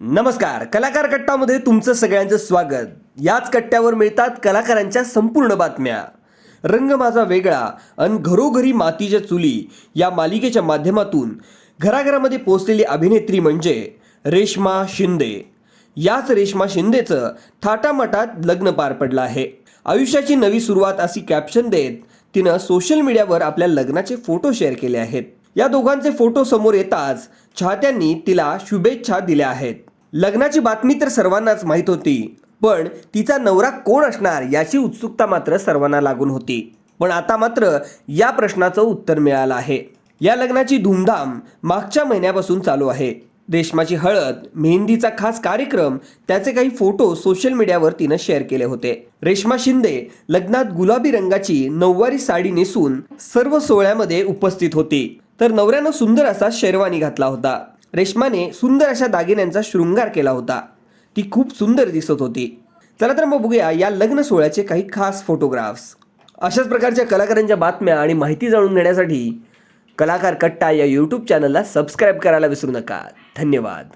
नमस्कार कलाकार कट्टामध्ये तुमचं सगळ्यांचं स्वागत. याच कट्ट्यावर मिळतात कलाकारांच्या संपूर्ण बातम्या. रंग माझा वेगळा अन घरोघरी मातीच्या चुली या मालिकेच्या माध्यमातून घराघरामध्ये पोचलेली अभिनेत्री म्हणजे रेश्मा शिंदे. याच रेश्मा शिंदेचं थाटामाटात लग्न पार पडलं आहे. आयुष्याची नवी सुरुवात अशी कॅप्शन देत तिनं सोशल मीडियावर आपल्या लग्नाचे फोटो शेअर केले आहेत. या दोघांचे फोटो समोर येताच चाहत्यांनी तिला शुभेच्छा दिल्या आहेत. लग्नाची बातमी तर सर्वांनाच माहीत होती पण तिचा नवरा कोण असणार याची उत्सुकता मात्र सर्वांना लागून होती. पण आता मात्र या प्रश्नाचं उत्तर मिळालं आहे. या लग्नाची धूमधाम मागच्या महिन्यापासून चालू आहे. रेशमाची हळद मेहंदीचा खास कार्यक्रम त्याचे काही फोटो सोशल मीडियावर तिनं शेअर केले होते. रेश्मा शिंदे लग्नात गुलाबी रंगाची नऊवारी साडी नेसून सर्व सोहळ्यामध्ये उपस्थित होती. तर नवऱ्यानं सुंदर असा शेरवानी घातला होता. रेश्माने सुंदर अशा दागिन्यांचा शृंगार केला होता. ती खूप सुंदर दिसत होती. चला तर मग बघूया या लग्न सोहळ्याचे काही खास फोटोग्राफ्स अशाच प्रकारच्या कलाकारांच्या बातम्या आणि माहिती जाणून घेण्यासाठी कलाकार कट्टा या यूट्यूब चॅनलला सबस्क्राईब करायला विसरू नका. धन्यवाद.